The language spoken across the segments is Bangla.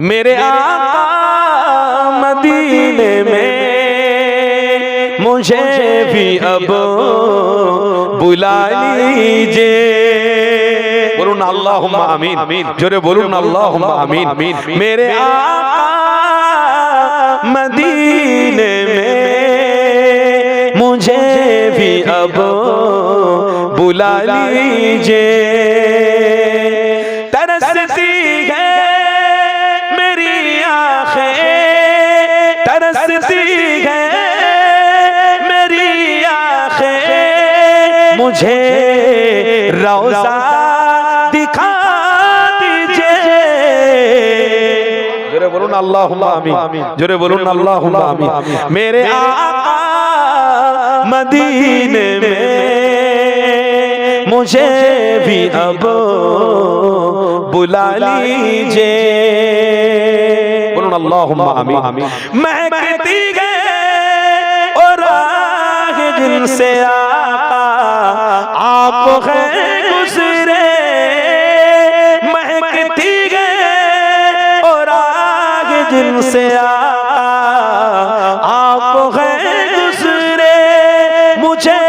मेरे आका मदीने में मुझे भी अब बुला लीजिए बोलून अल्लाह आमीन जोरे बोलून अल्लाह आमीन मेरे आका मदीने में मुझे भी अब बुला लीजिए तरसती है मेरी आंखें मुझे रोजा दिखा दीजिए জোরে বলুন আল্লাহ আমিন জোরে বলুন আল্লাহ আমিন মেরে আকা मदीने में मुझे भी अब बुला लीजिए ربنا اللہم آمین. مہکتی گئے اور آہ جن سے آقا آپ ہیں گزرے۔ مہکتی گئے اور آہ جن سے آقا آپ ہیں گزرے۔ مجھے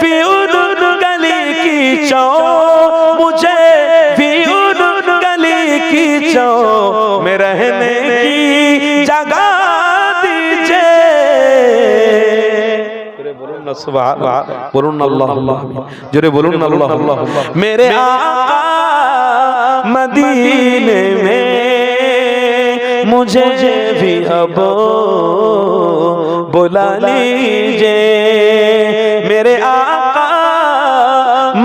بھی ان گلی کی چون مجھے بھی ان گلی کی چون میں رہنے না সুবাহ বলুন না আল্লাহ আল্লাহ জোরে বলুন না আল্লাহ আল্লাহ মেরে আকা মদিনে মে মুঝে ভি আব বুলা লিজে। মেরে আকা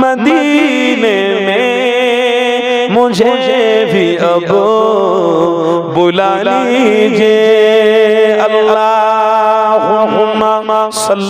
মদিনে মে মুঝে ভি আব বুলা লিজে। আল্লাহ صلى